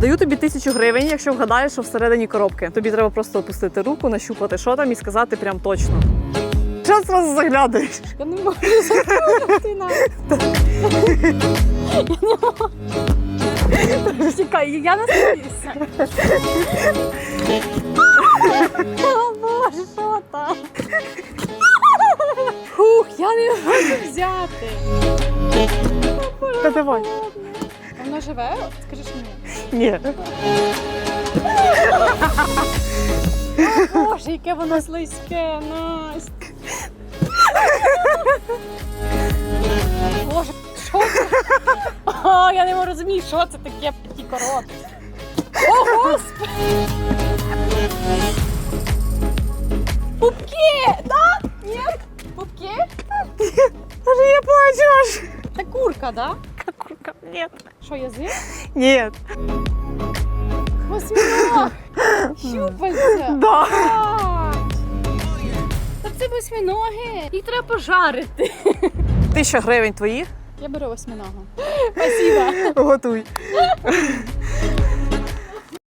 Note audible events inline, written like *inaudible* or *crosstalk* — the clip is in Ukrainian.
Даю тобі тисячу гривень, якщо вгадаєш, що всередині коробки. Тобі треба просто опустити руку, нащупати, що там, і сказати прям точно. Що зразу заглядаєш? Я не можу заглянути. Я. Чекай, я не сподіваюся. О боже, що там? Фух, я не можу взяти. Та давай. Воно живе? Скажи, що ні. Ні. Боже, яке воно слизьке, Настя. Боже, що це? О, я не можу розуміти, що це таке такі короткі. О, господи! Пупки! Да? Ні? Пупки? Боже, я плачу аж. Це курка, да? Ні. Що, язик? Ні. Восьминог! Щупальця! *laughs* Да. Та це восьминоги. Їх треба пожарити. Тисяча гривень твої. Я беру восьминога. Спасибо. Готуй.